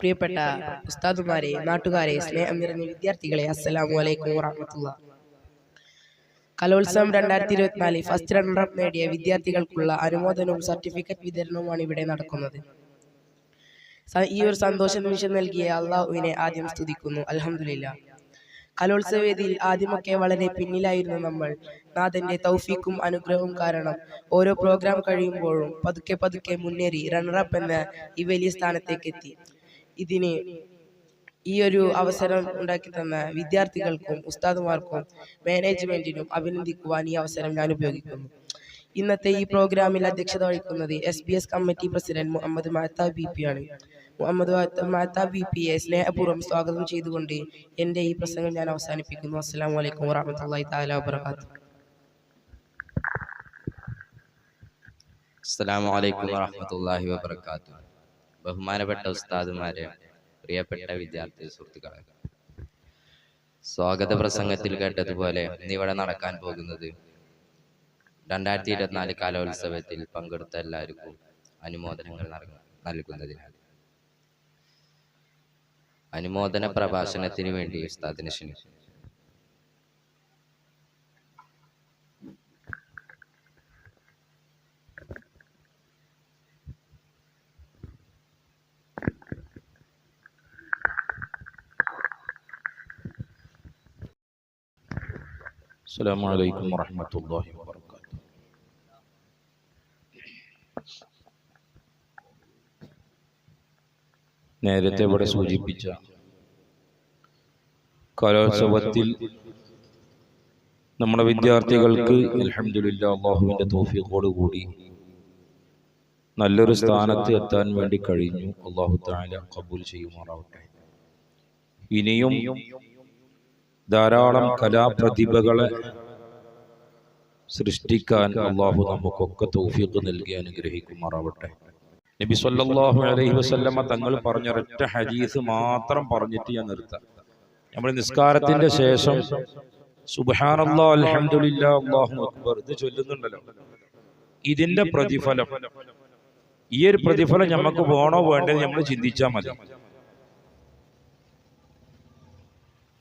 പ്രിയപ്പെട്ട ഉസ്താദുമാരെ നാട്ടുകാരെ സ്നേഹം നിറഞ്ഞ വിദ്യാർത്ഥികളെ അസ്സലാമു അലൈക്കും വറഹമത്തുള്ള. കലോത്സവം രണ്ടായിരത്തി ഇരുപത്തിനാല് ഫസ്റ്റ് റണ്ണറപ്പ് നേടിയ വിദ്യാർത്ഥികൾക്കുള്ള അനുമോദനവും സർട്ടിഫിക്കറ്റ് വിതരണവുമാണ് ഇവിടെ നടക്കുന്നത്. ഈ ഒരു സന്തോഷ നിമിഷം നൽകിയ അള്ളാഹുവിനെ ആദ്യം സ്തുതിക്കുന്നു. അൽഹംദുലില്ല. കലോത്സവ വേദിയിൽ ആദ്യമൊക്കെ വളരെ പിന്നിലായിരുന്നു നമ്മൾ. നാഥന്റെ തൗഫീക്കും അനുഗ്രഹവും കാരണം ഓരോ പ്രോഗ്രാം കഴിയുമ്പോഴും പതുക്കെ പതുക്കെ മുന്നേറി റണ്ണറപ്പ് എന്ന ഈ വലിയ സ്ഥാനത്തേക്ക് എത്തി. ഇതിന് ഈ ഒരു അവസരം ഉണ്ടാക്കി തന്ന വിദ്യാർത്ഥികൾക്കും ഉസ്താദുമാർക്കും മാനേജ്മെന്റിനും അഭിനന്ദിക്കുവാൻ ഈ അവസരം ഞാൻ ഉപയോഗിക്കുന്നു. ഇന്നത്തെ ഈ പ്രോഗ്രാമിൽ അധ്യക്ഷത വഹിക്കുന്നത് S B S committee president Muhammad Mahtab B P ആണ്. മുഹമ്മദ് മഹത്താബ് ബി പിയെ സ്നേഹപൂർവം സ്വാഗതം ചെയ്തുകൊണ്ട് എന്റെ ഈ പ്രസംഗം ഞാൻ അവസാനിപ്പിക്കുന്നു. അസ്സാം വലൈക്കും വാഹമത്തല്ലാ താല വാബർക്കാത്തു അസ്സാം വലൈക്കും വറഹ്മത്തുള്ളാഹി വബറകാത്തു. ബഹുമാനപ്പെട്ട ഉസ്താദുമാരെ പ്രിയപ്പെട്ട വിദ്യാർത്ഥി സുഹൃത്തുക്കളെ. സ്വാഗത പ്രസംഗത്തിൽ കേട്ടതുപോലെ ഇന്നിവിടെ നടക്കാൻ പോകുന്നത് രണ്ടായിരത്തി ഇരുപത്തിനാല് കലോത്സവത്തിൽ പങ്കെടുത്ത എല്ലാവർക്കും അനുമോദനങ്ങൾ നൽകുന്നതിനാൽ അനുമോദന പ്രഭാഷണത്തിന് വേണ്ടി ഉസ്താദിനെ ക്ഷണിച്ചു السلام عليكم ورحمة الله وبركاته നേരത്തെ ഇവിടെ സൂചിപ്പിച്ച കലോത്സവത്തിൽ നമ്മുടെ വിദ്യാർത്ഥികൾക്ക് അൽഹംദുലില്ല അള്ളാഹുവിൻ്റെ തോഫിയോട് കൂടി നല്ലൊരു സ്ഥാനത്ത് എത്താൻ വേണ്ടി കഴിഞ്ഞു അള്ളാഹു താല കബൂൽ ചെയ്യുമാറാവട്ടെ ഇനിയും ധാരാളം കലാപ്രതിഭകളെ സൃഷ്ടിക്കാൻ അള്ളാഹു നമുക്കൊക്കെ തൗഫീഖ് നൽകി അനുഗ്രഹിക്കുമാറാവട്ടെ. നബി സല്ലാഹു അലൈഹി വസല്ലമ തങ്ങൾ പറഞ്ഞ ഒരൊറ്റ ഹദീസ് മാത്രം പറഞ്ഞിട്ട് ഞാൻ നിർത്താം. നമ്മൾ നിസ്കാരത്തിന്റെ ശേഷം സുബാനല്ലാ അൽഹംദുലില്ലാ അല്ലാഹു അക്ബർ ഇത് ചൊല്ലുന്നുണ്ടല്ലോ. ഇതിന്റെ പ്രതിഫലം. ഈ ഒരു പ്രതിഫലം നമുക്ക് വേണോ വേണ്ടത് നമ്മൾ ചിന്തിച്ചാൽ മതി.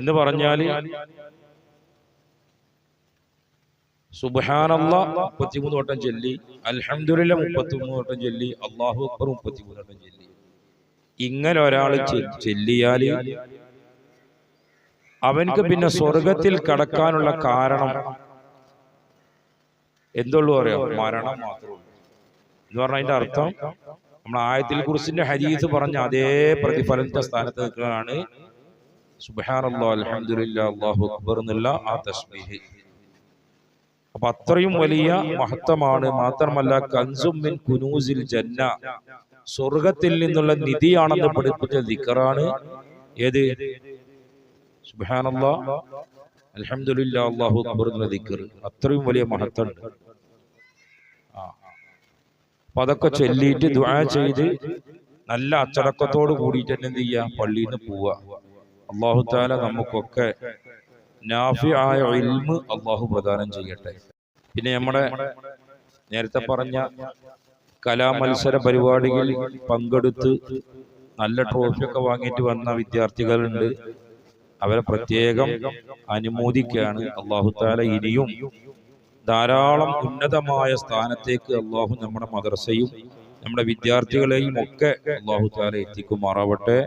എന്ന് പറഞ്ഞാൽ സുബാനല്ല മുപ്പത്തിമൂന്ന് വട്ടം ചൊല്ലി അൽഹംദുലില്ല മുപ്പത്തിമൂന്ന് വട്ടം ചൊല്ലി അള്ളാഹു അക്ബർ മുപ്പത്തിമൂന്ന് വട്ടം ചൊല്ലി. ഇങ്ങനെ ഒരാൾ ചെല്ലിയാൽ അവനക്ക് പിന്നെ സ്വർഗത്തിൽ കടക്കാനുള്ള കാരണം എന്തുള്ളൂ അറിയാം? മരണം മാത്രമേ എന്ന് പറഞ്ഞാൽ അതിന്റെ അർത്ഥം നമ്മൾ ആയത്തിൽ കുറിച്ചിന്റെ ഹരീസ് പറഞ്ഞ അതേ പ്രതിഫലത്തെ സ്ഥാനത്ത് നിൽക്കുകയാണ് സുബ്ഹാനല്ലാ അൽഹംദുലില്ലാ അല്ലാഹു അക്ബർ ആ തസ്ബീഹ്. അപ്പൊ അത്രയും വലിയ മഹത്വമാണ് മാത്രമല്ല കൻസും മിൻ കുനൂസിൽ ജന്ന. സ്വർഗത്തിൽ നിന്നുള്ള നിധിയാണെന്ന് പഠിപ്പിച്ച ദിക്കറാണ് ഏത്? സുബ്ഹാനല്ലാ അൽഹംദുലില്ലാ അല്ലാഹു അക്ബർ എന്നുള്ള അത്രയും വലിയ മഹത്വമുണ്ട് അപ്പൊ അതൊക്കെ ചൊല്ലിയിട്ട് ദുആ ചെയ്ത് നല്ല അച്ചടക്കത്തോട് കൂടിയിട്ട് തന്നെ എന്ത് ചെയ്യുക പള്ളിയിൽ നിന്ന് പോവുക അള്ളാഹു താല നമുക്കൊക്കെ നാഫിയായ ഇൽമ് അള്ളാഹു പ്രദാനം ചെയ്യട്ടെ. പിന്നെ നമ്മുടെ നേരത്തെ പറഞ്ഞ കലാമത്സര പരിപാടികളിൽ പങ്കെടുത്ത് നല്ല ട്രോഫിയൊക്കെ വാങ്ങിയിട്ട് വന്ന വിദ്യാർത്ഥികളുണ്ട്. അവരെ പ്രത്യേകം അനുമോദിക്കുകയാണ് അള്ളാഹു താല ഇനിയും ധാരാളം ഉന്നതമായ സ്ഥാനത്തേക്ക് അള്ളാഹു നമ്മുടെ മദ്രസയും നമ്മുടെ വിദ്യാർത്ഥികളെയും ഒക്കെ അള്ളാഹു താല എത്തിക്കുമാറാവട്ടെ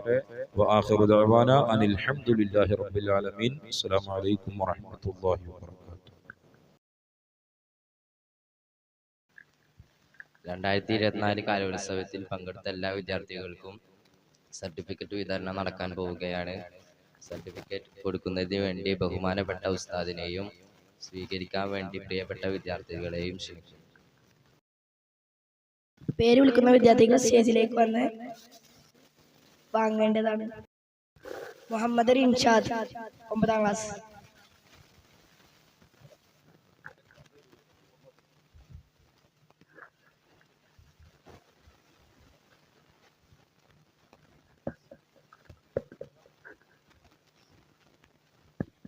രണ്ടായിരത്തി ഇരുപത്തിനാല് കലോത്സവത്തിൽ പങ്കെടുത്ത എല്ലാ വിദ്യാർത്ഥികൾക്കും സർട്ടിഫിക്കറ്റ് വിതരണം നടക്കാൻ പോവുകയാണ്. സർട്ടിഫിക്കറ്റ് കൊടുക്കുന്നതിന് വേണ്ടി ബഹുമാനപ്പെട്ട ഉസ്താദിനെയും സ്വീകരിക്കാൻ വേണ്ടി പ്രിയപ്പെട്ട വിദ്യാർത്ഥികളെയും ക്ഷണിക്കുന്നു. പേര് വിളിക്കുന്ന വിദ്യാർത്ഥികൾ സ്റ്റേജിലേക്ക് വന്ന് വാങ്ങേണ്ടതാണ് മുഹമ്മദ് റിൻഷാദ് ഒമ്പതാം ക്ലാസ്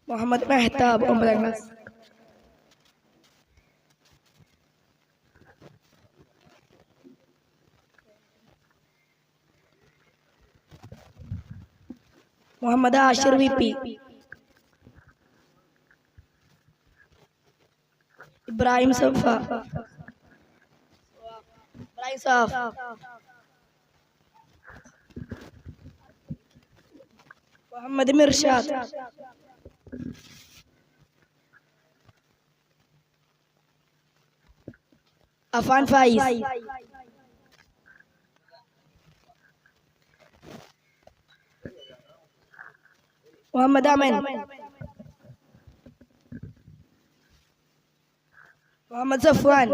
മുഹമ്മദ് മെഹ്താബ് ഒമ്പതാം class Mohammed Ashir VP. Ibrahim Safa. Ibrahim Safa. Mohammad मिर्शाद। Affan फाइज। محمد آمين. محمد صفوان.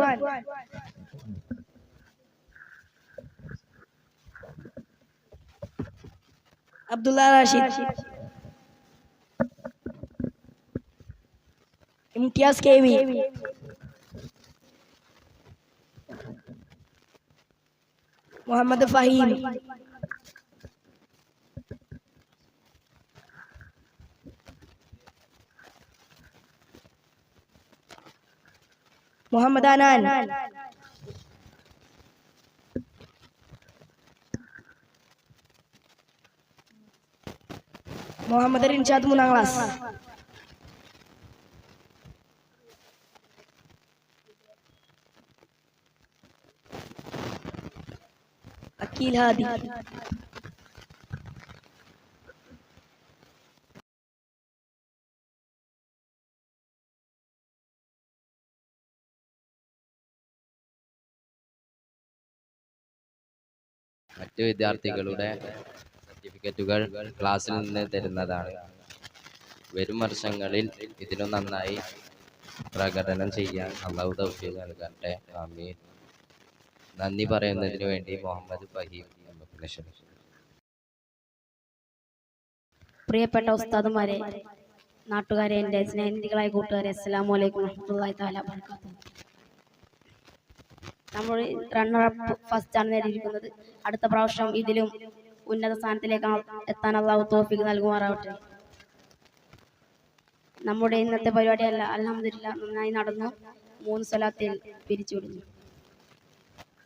عبد الله راشد. امتياز كيبي محمد فهيم ഫഹീം മുഹമ്മദ് അനാൻ മുഹമ്മദ് റിൻഷാദ് മൂന്നാം ക്ലാസ് മറ്റു വിദ്യാർത്ഥികളുടെ സർട്ടിഫിക്കറ്റുകൾ ക്ലാസ്സിൽ നിന്ന് തരുന്നതാണ്. വരും വർഷങ്ങളിൽ ഇതിനു നന്നായി പ്രകടനം ചെയ്യാൻ അള്ളാഹു തൗഫീഖ് നൽകട്ടെ. ആമീൻ. നന്ദി പറയുന്നതിന് വേണ്ടി മുഹമ്മദ് ഫഹീം പ്രിയപ്പെട്ട ഉസ്താദുമാരെ നാട്ടുകാരെ എന്റെ സ്നേഹിതികളായ കൂട്ടുകാരെ അസ്സാം വലൈക്കും വറഹ്മത്തുള്ളാഹി വബറകാതുഹു നമ്മൾ റണ്ണർ അപ്പ് ഫസ്റ്റ് ആണ് നേടിയിരിക്കുന്നത്. അടുത്ത പ്രാവശ്യം ഇതിലും ഉന്നത സ്ഥാനത്തിലേക്ക് എത്താൻ അള്ളാഹു തോഫിക്ക് നൽകുമാറാവട്ടെ. നമ്മുടെ ഇന്നത്തെ പരിപാടി അല്ല അലഹമില്ല നന്നായി നടന്നു. മൂന്ന് സ്ഥലത്തിൽ പിരിച്ചുവിടുന്നു.